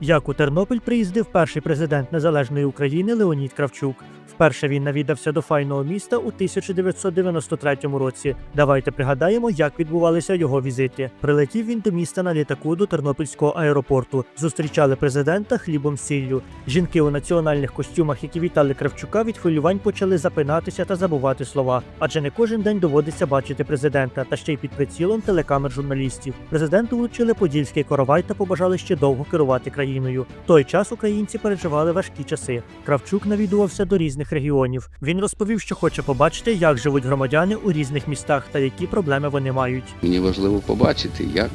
Як у Тернопіль приїздив перший президент Незалежної України Леонід Кравчук. Вперше він навідався до файного міста у 1993 році. Давайте пригадаємо, як відбувалися його візити. Прилетів він до міста на літаку до Тернопільського аеропорту. Зустрічали президента хлібом сіллю. Жінки у національних костюмах, які вітали Кравчука, від хвилювань почали запинатися та забувати слова. Адже не кожен день доводиться бачити президента, та ще й під прицілом телекамер журналістів. Президенту вручили подільський коровай та побажали ще довго керувати країною. В той час українці переживали важкі часи. Кравчук навідувався до різних регіонів. Він розповів, що хоче побачити, як живуть громадяни у різних містах та які проблеми вони мають. Мені важливо побачити, як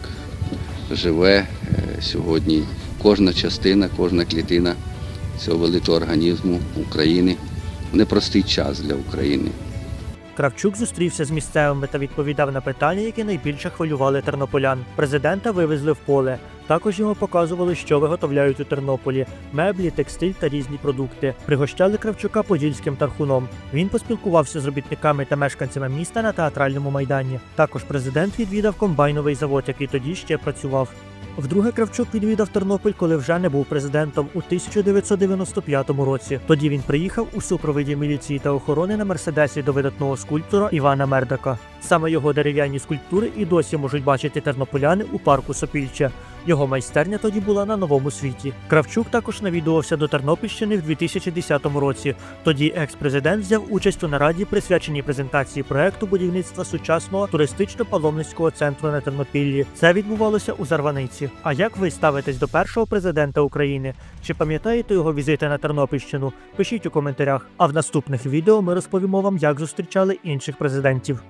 живе е, сьогодні кожна частина, кожна клітина цього великого організму України. Непростий час для України. Кравчук зустрівся з місцевими та відповідав на питання, які найбільше хвилювали тернополян. Президента вивезли в поле. Також йому показували, що виготовляють у Тернополі: меблі, текстиль та різні продукти. Пригощали Кравчука подільським тархуном. Він поспілкувався з робітниками та мешканцями міста на театральному майдані. Також президент відвідав комбайновий завод, який тоді ще працював. Вдруге Кравчук відвідав Тернопіль, коли вже не був президентом у 1995 році. Тоді він приїхав у супроводі міліції та охорони на мерседесі до видатного скульптора Івана Мердака. Саме його дерев'яні скульптури і досі можуть бачити тернополяни у парку Сопільча. Його майстерня тоді була на новому світі. Кравчук також навідувався до Тернопільщини в 2010 році. Тоді екс-президент взяв участь у нараді, присвяченій презентації проекту будівництва сучасного туристично-паломницького центру на Тернопіллі. Це відбувалося у Зарваниці. А як ви ставитесь до першого президента України? Чи пам'ятаєте його візити на Тернопільщину? Пишіть у коментарях. А в наступних відео ми розповімо вам, як зустрічали інших президентів.